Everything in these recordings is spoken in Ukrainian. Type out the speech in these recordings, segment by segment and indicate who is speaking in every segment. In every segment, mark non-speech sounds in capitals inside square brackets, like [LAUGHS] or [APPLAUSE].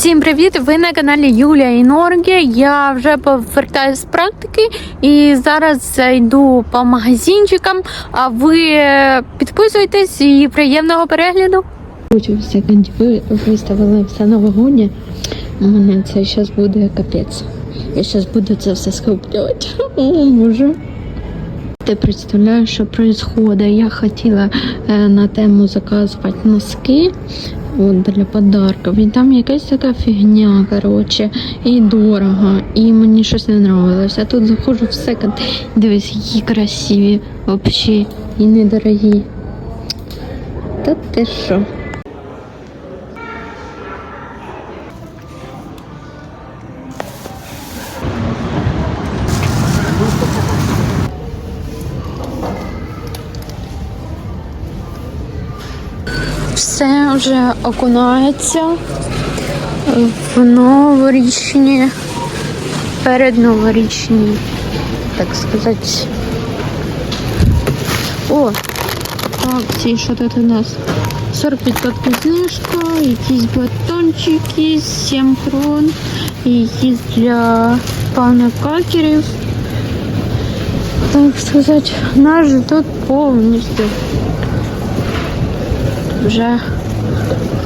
Speaker 1: Всім привіт! Ви на каналі Юлія Іноргі. Я вже повертаюся з практики і зараз зайду по магазинчикам. А ви підписуйтесь і приємного перегляду.
Speaker 2: Секонді ви виставили все новогоднє. У мене це зараз буде капець. Я зараз буду це все скуплювати. Боже. Ти представляєш, що відбувається? Я хотіла е, на тему заказувати носки от, для подарків. І там якась така фігня, коротше, і дорого, і мені щось не нравилось. А тут заходжу в секонд, дивись, які красиві, взагалі, і недорогі. Та ти що?
Speaker 1: Все вже окунається в новорічні, передноворічні, так сказати. О, акції, що тут у нас? 45% знижка, якісь батончики, 7 крон, якісь для пана какерів. Так сказати, наш тут повністю вже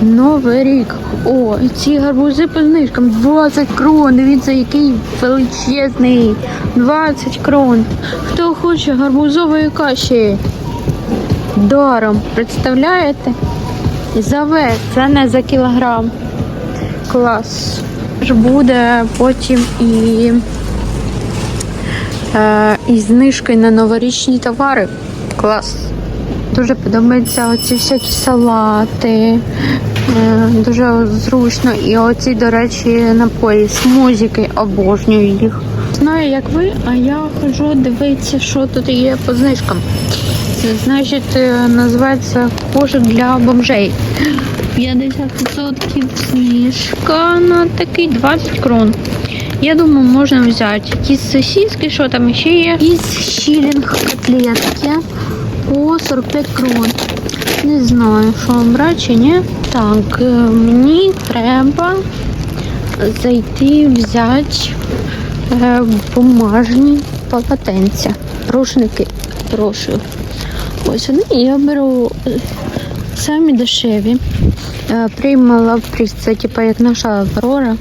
Speaker 1: новий рік. О, ці гарбузи по знижкам 20 крон. Дивіться, який величезний. 20 крон. Хто хоче гарбузової каші? Даром. Представляєте? За вес, це не за кілограм. Клас. Буде потім і, е, і знижки на новорічні товари. Клас. Дуже подобаються оці всякі салати. Е, Дуже зручно. І оці, до речі, напої смузики обожнюю їх. Знаю, як ви, а я ходжу дивитися, що тут є по знижкам. Це значить, е, називається кошик для бомжей. 50% знижка на такий 20 крон. Я думаю, можна взяти якісь сосиски, що там ще є. Якісь щілінг котлетки по 45 крон. Не знаю, що вам брати чи ні. Так, е, мені треба зайти взяти е, бумажні полотенця. Рушники. Прошу. Ось вони. Я беру е, самі дешеві. Приймала приз, це типу як наша Аврора.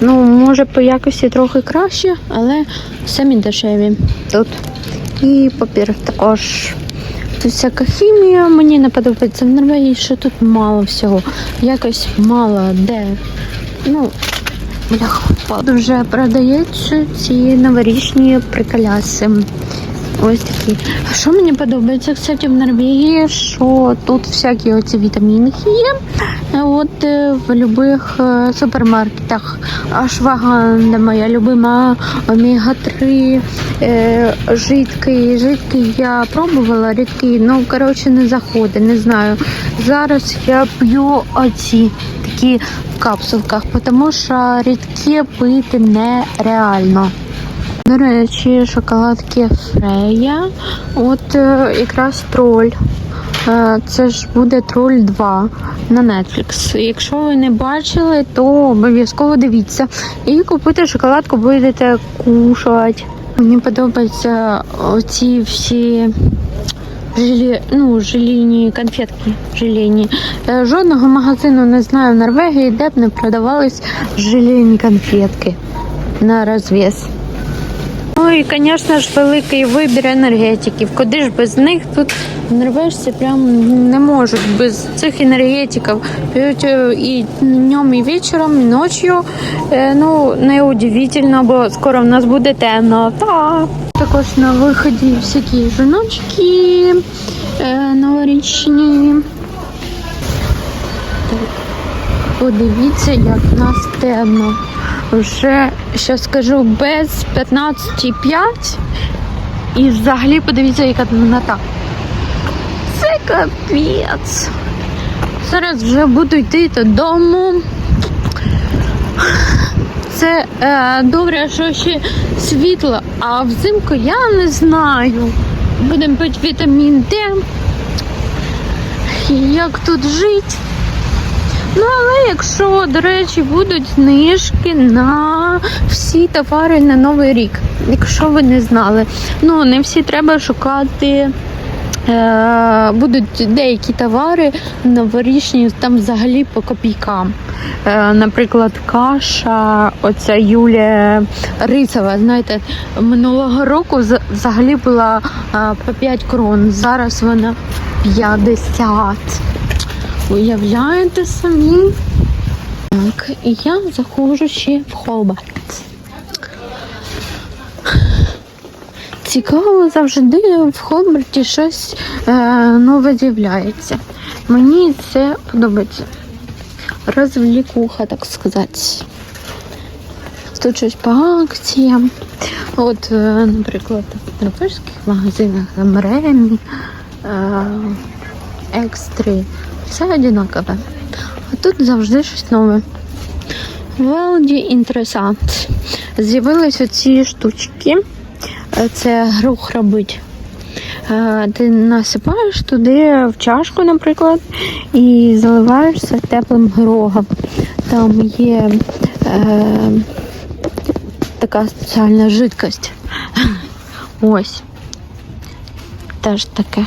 Speaker 1: Ну, може по якості трохи краще, але самі дешеві тут. І папір також. Всяка хімія, мені не подобається в Норвегії, що тут мало всього. Якось мало де. Ну, бляха, вже продаються ці новорічні приколяси. Ось такі. А що мені подобається, кстати, в Норвегії, що тут всякі оці вітаміни є. Е, От е, в будь-яких е, супермаркетах. Ашваган, де моя любима омега-3, е, жидкий. Жидкий я пробувала, рідкий, ну коротше не заходить, не знаю. Зараз я п'ю оці такі в капсулках, тому що рідкі пити нереально. До речі, шоколадки Фрея. От е, якраз троль. Е, Це ж буде троль 2 на Netflix. Якщо ви не бачили, то обов'язково дивіться. І купити шоколадку будете кушати. Мені подобаються оці всі желі, ну, желійні конфетки. Желійні. Е, Жодного магазину не знаю в Норвегії, де б не продавались желійні конфетки на розв'яз. Ну і, звісно ж, великий вибір енергетиків. Куди ж без них тут норвежці прям не можуть без цих енергетиків. П'ють е, і днем, і вечором, і ночі. Е, Ну, не удивительно, бо скоро в нас буде темно. Та. Також на виході всякі жіночки е, новорічні. Так. Подивіться, як в нас темно. Вже що скажу без 15,5. І взагалі подивіться, яка темнота. Це капець. Зараз вже буду йти додому. Це е, добре, що ще світло, а взимку я не знаю. Будемо пити вітамін Д. Як тут жити? Ну, але якщо, до речі, будуть знижки на всі товари на Новий рік, якщо ви не знали, ну не всі треба шукати. Е, будуть деякі товари новорічні там взагалі по копійкам. Е, наприклад, каша, оця Юлія Рисова, знаєте, минулого року взагалі була е, по 5 крон, зараз вона 50. Уявляєте самі? Так, і я заходжу ще в Холбат. Цікаво завжди в Холберті щось е, нове з'являється. Мені це подобається. Розвлікуха, так сказати. Тут щось по акціям. От, е, наприклад, в норвежських магазинах Ремі, е, екстри. Все одинакове. А тут завжди щось нове. Велді інтересант. З'явились оці штучки. Це грух робить. Е, Ти насипаєш туди в чашку, наприклад, і заливаєшся теплим горохом. Там є е, така спеціальна жидкость. [LAUGHS] Ось. Теж таке.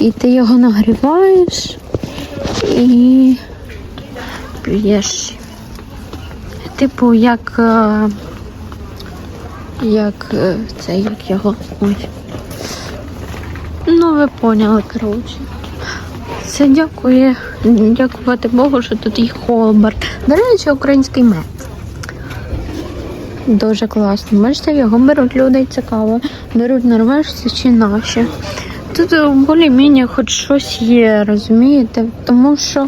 Speaker 1: І ти його нагріваєш і п'єш. Типу, як. е, Як е, це, як його. Ой. Ну, ви поняли, коротше. Це дякує, дякувати Богу, що тут є Холберт. До речі, український мед. Дуже класно. Бачите, його беруть люди цікаво. Беруть норвежці чи наші. Тут е, більш-менш хоч щось є, розумієте? Тому що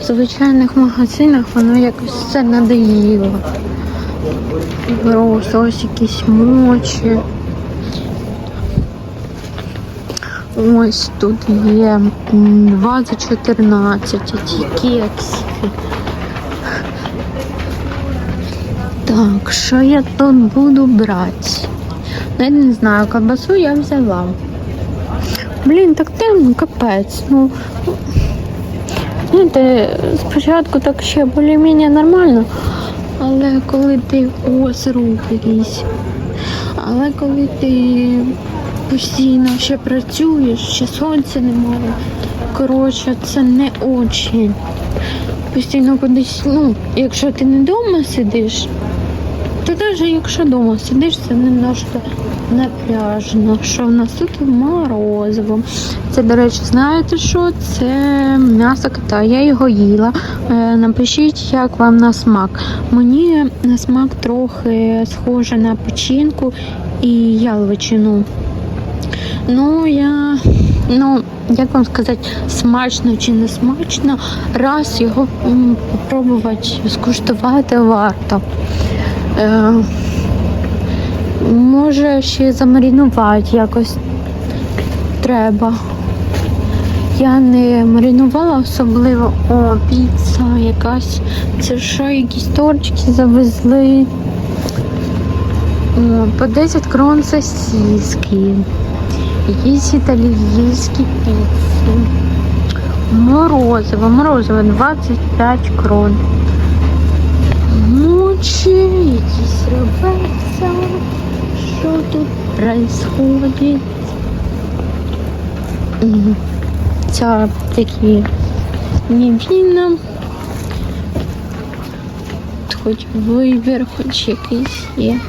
Speaker 1: в звичайних магазинах воно якось все надоїло. Просто ось якісь мочі. Ось тут є м, ваза 14, ті кексики. Так, що я тут буду брати? Навіть не знаю, колбасу я взяла. Блін, так темно, капець. Ну, знаєте, спочатку так ще більш-менш нормально, але коли ти ось рух якийсь, але коли ти постійно ще працюєш, ще сонця немає. Коротше, це не очень. Постійно кудись, ну, якщо ти не вдома сидиш, то навіть якщо вдома сидиш, це немножко напряжно. Що в нас тут морозиво. Це, до речі, знаєте що? Це м'ясо кота. Я його їла. Е, Напишіть, як вам на смак. Мені на смак трохи схоже на печінку і яловичину. Ну, я, ну, як вам сказати, смачно чи не смачно, раз його м, попробувати скуштувати варто. Е, може ще замаринувати якось треба. Я не маринувала особливо. О, піца якась. Це що, якісь торчики завезли. По 10 крон сосиски. Якісь італійські піци. Морозиво, морозиво 25 крон. Ночі, якісь реберця. Що тут происходит? Це такі невинно. Хоч вибір, хоч якийсь є.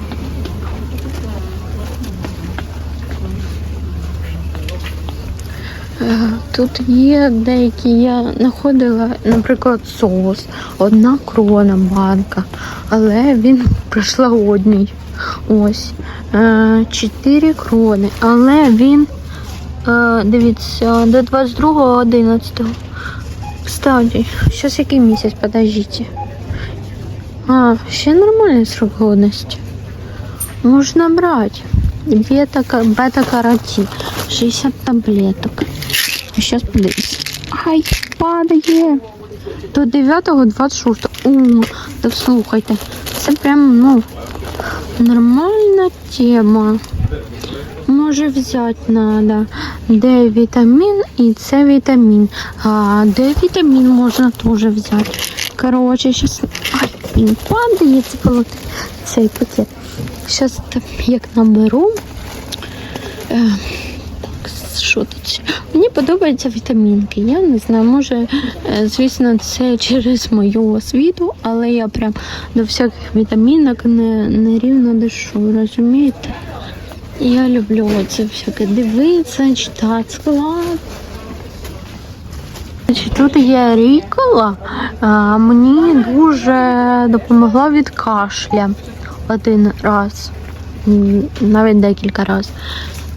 Speaker 1: Тут є деякі, я знаходила, наприклад, соус, одна крона банка, але він прошлогодній. Ось. Е, Чотири крони, але він, е, дивіться, до 22.11. Кстати, зараз який місяць, подождите. А, ще нормальний срок годності. Можна брати. Бета, бета-каротин. 60 таблеток. Сейчас подивись. Ай, падає. До 9-го 26. О, та слухайте. Це прям, ну, нормальна тема. Може взяти надо. Д вітамін і С вітамін. А, Д вітамін можна теж взяти. Коротше, зараз. Ай, він падає це цей пакет. Зараз як наберу. Ще? Мені подобаються вітамінки. Я не знаю, може, е, звісно, це через мою освіту, але я прям до всяких вітамінок не, не рівно дишу, розумієте? Я люблю це всяке дивитися, читати склад. Тут є рікола, мені дуже допомогла від кашля один раз, навіть декілька разів.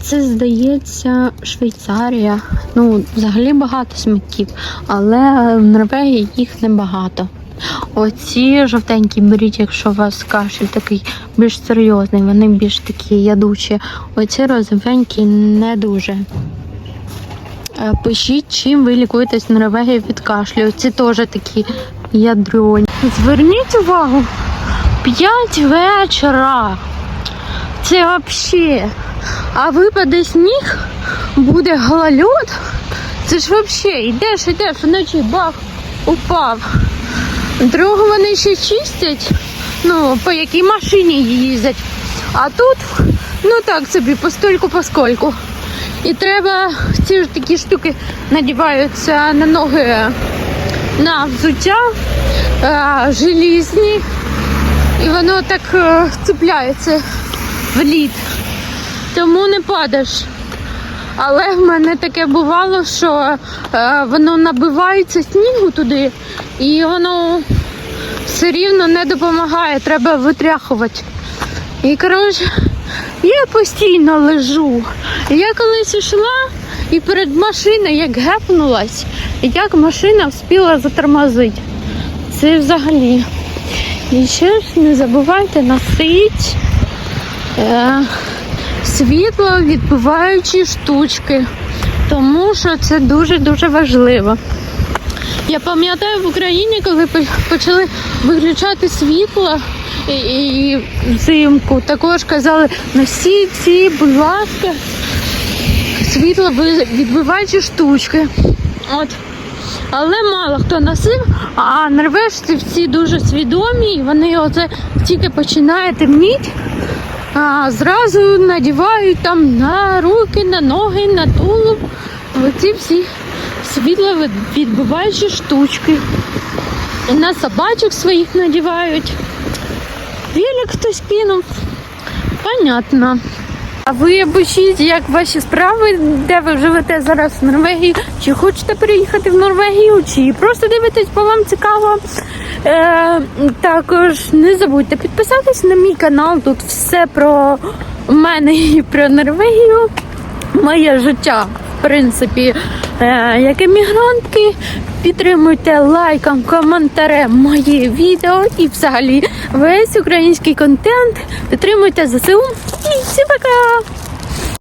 Speaker 1: Це здається Швейцарія. Ну, взагалі багато смаків, але в Норвегії їх небагато. Оці жовтенькі беріть, якщо у вас кашель такий більш серйозний, вони більш такі ядучі. Оці розовенькі не дуже. Е, Пишіть, чим ви лікуєтесь в Норвегії від кашлю. Ці теж такі ядроні. Зверніть увагу, 5 вечора. Це взагалі. А випаде сніг, буде голольот. Це ж взагалі, йдеш, йдеш, вночі бах, упав. Другу вони ще чистять, ну, по якій машині їздять. А тут, ну так собі, постольку поскольку. І треба ці ж такі штуки надіваються на ноги на взуття е, желізні. І воно так е, цепляється в. Тому не падаш. Але в мене таке бувало, що е, воно набивається снігу туди, і воно все рівно не допомагає, треба витряхувати. І коротше, я постійно лежу. Я колись йшла і перед машиною як гепнулась, як машина встигла затормозити. Це взагалі. І ще ж не забувайте носити е, світло відбиваючі штучки, тому що це дуже-дуже важливо. Я пам'ятаю в Україні, коли почали виключати світло і, взимку, також казали, носіть ці, будь ласка, світло відбиваючі штучки. От. Але мало хто носив, а норвежці всі дуже свідомі, і вони оце тільки починає темніти, а зразу надівають там на руки, на ноги, на тулуб. Оці всі світло відбиваючі штучки. І на собачок своїх надівають. Велик хтось кинув. Понятно. А ви пишіть, як ваші справи, де ви живете зараз в Норвегії? Чи хочете переїхати в Норвегію, чи просто дивитесь, бо вам цікаво. Е, також не забудьте підписатись на мій канал. Тут все про мене і про Норвегію. Моє життя, принципі, е, як емігрантки. Підтримуйте лайком, коментарем мої відео і взагалі весь український контент. Підтримуйте ЗСУ. І всім пока!